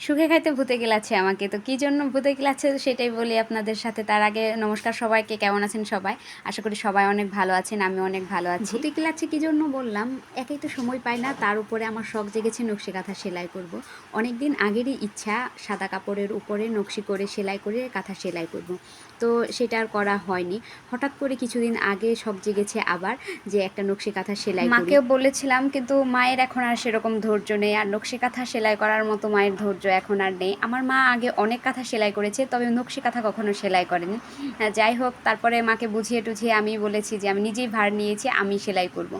সুখে খাইতে ভূতে গেলাচ্ছে আমাকে তো কী জন্য ভূতে গেলাচ্ছে সেটাই বলি আপনাদের সাথে তার আগে নমস্কার সবাইকে কেমন আছেন সবাই আশা করি সবাই অনেক ভালো আছেন আমি অনেক ভালো আছি ভূতে গেলাচ্ছে কী জন্য বললাম একেই তো সময় পাই না তার উপরে আমার শখ জেগেছে নকশি কাঁথা সেলাই করব। অনেক দিন আগেরই ইচ্ছা সাদা কাপড়ের উপরে নকশি করে সেলাই করে কাঁথা সেলাই করব। তো সেটা আর করা হয়নি হঠাৎ করে কিছুদিন আগে শখ জেগেছে আবার যে একটা নকশি কাঁথা সেলাই। মাকেও বলেছিলাম কিন্তু মায়ের এখন আর সেরকম ধৈর্য নেই আর নকশি কাঁথা সেলাই করার মতো মায়ের ধৈর্য এখন আর নেই আমার মা আগে অনেক কাঁথা সেলাই করেছে, তবে নকশি কাঁথা কখনো সেলাই করেনি যাই হোক, তারপরে মাকে বুঝিয়ে টুঝিয়ে আমি বলেছি যে, আমি নিজেই ভার নিয়েছি, আমি সেলাই করব।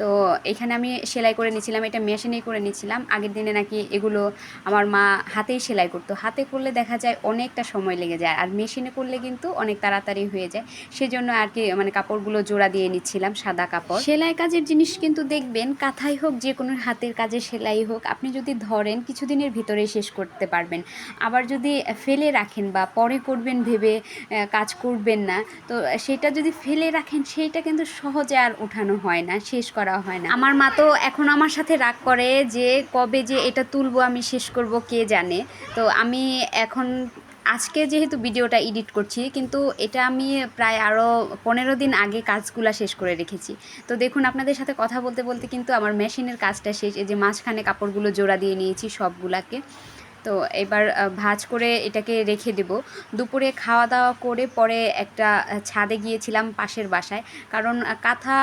তো এখানে আমি সেলাই করে নিয়েছিলাম, এটা মেশিনেই করে নিয়েছিলাম। আগের দিনে নাকি এগুলো আমার মা হাতেই সেলাই করতো। হাতে করলে দেখা যায় অনেকটা সময় লেগে যায়, আর মেশিনে করলে কিন্তু অনেক তাড়াতাড়ি হয়ে যায়। সেজন্য আর কি মানে কাপড়গুলো জোড়া দিয়ে নিচ্ছিলাম, সাদা কাপড়। সেলাই কাজের জিনিস কিন্তু দেখবেন, কাঁথাই হোক, যে কোনো হাতের কাজে সেলাই হোক, আপনি যদি ধরেন কিছুদিনের ভিতরে শেষ করতে পারবেন। আবার যদি ফেলে রাখেন বা পরে করবেন ভেবে কাজ করবেন না, তো সেটা যদি ফেলে রাখেন, সেইটা কিন্তু সহজে আর উঠানো হয় না, শেষ করা হয় না। আমার মা তো এখন আমার সাথে রাগ করে যে কবে যে এটা তুলবো, আমি শেষ করব, কে জানে। তো আমি এখন, আজকে যেহেতু ভিডিওটা এডিট করছি, কিন্তু এটা আমি প্রায় আরও পনেরো দিন আগে কাজগুলা শেষ করে রেখেছি। তো দেখুন, আপনাদের সাথে কথা বলতে বলতে কিন্তু আমার মেশিনের কাজটা শেষ, এই যে মাঝখানে কাপড়গুলো জোড়া দিয়ে নিয়েছি সবগুলাকে। তো এবার ভাঁজ করে এটাকে রেখে দেব। দুপুরে খাওয়া দাওয়া করে পরে একটা ছাদে গিয়েছিলাম পাশের বাসায়। কারণ কাঁথা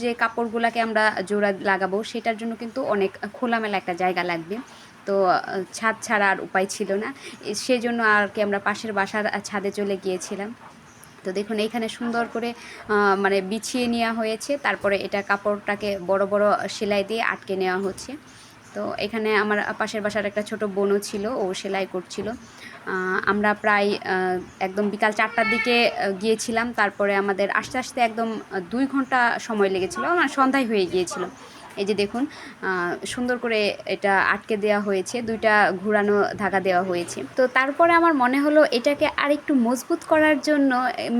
যে কাপড়গুলোকে আমরা জোড়া লাগাবো, সেটার জন্য কিন্তু অনেক খোলামেলা একটা জায়গা লাগবে। তো ছাদ ছাড়া আর উপায় ছিল না। সেজন্য আর কি আমরা পাশের বাসার ছাদে চলে গিয়েছিলাম। তো দেখুন, এইখানে সুন্দর করে মানে বিছিয়ে নেওয়া হয়েছে। তারপরে এটা কাপড়টাকে বড় বড় সেলাই দিয়ে আটকে নেওয়া হচ্ছে। তো এখানে আমার পাশের বাসার একটা ছোট বোনও ছিল, ও সেলাই করছিল। আমরা প্রায় একদম বিকাল চারটার দিকে গিয়েছিলাম। তারপরে আমাদের আস্তে আস্তে একদম দুই ঘণ্টা সময় লেগেছিলো। আমার সন্ধ্যায় হয়ে গিয়েছিল। এই যে দেখুন সুন্দর করে এটা আটকে দেওয়া হয়েছে, দুইটা ঘুরানো ধাগা দেওয়া হয়েছে। তো তারপরে আমার মনে হলো এটাকে আর একটু মজবুত করার জন্য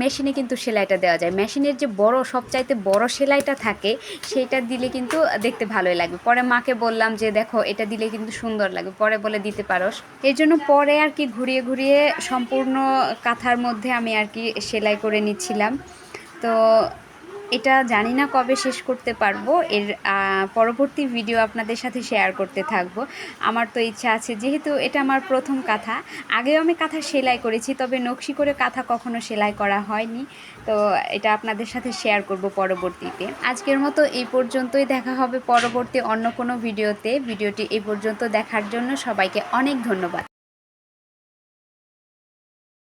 মেশিনে কিন্তু সেলাইটা দেওয়া যায়। মেশিনের যে বড়, সবচাইতে বড় সেলাইটা থাকে, সেটা দিলে কিন্তু দেখতে ভালোই লাগবে। পরে মাকে বললাম যে, দেখো, এটা দিলে কিন্তু সুন্দর লাগবে। পরে বলে, দিতে পারোস। এর জন্য পরে আর কি ঘুরিয়ে ঘুরিয়ে সম্পূর্ণ কাঁথার মধ্যে আমি আর কি সেলাই করে নিচ্ছিলাম। তো এটা জানি না কবে শেষ করতে পারব। এর পরবর্তী ভিডিও আপনাদের সাথে শেয়ার করতে থাকব। আমার তো ইচ্ছা আছে, যেহেতু এটা আমার প্রথম কাঁথা, আগেও আমি কাঁথা সেলাই করেছি, তবে নকশি করে কাঁথা কখনো সেলাই করা হয়নি। তো এটা আপনাদের সাথে শেয়ার করব পরবর্তীতে। আজকের মতো এই পর্যন্তই, দেখা হবে পরবর্তী অন্য কোনো ভিডিওতে ভিডিওটি এই পর্যন্ত দেখার জন্য সবাইকে অনেক ধন্যবাদ।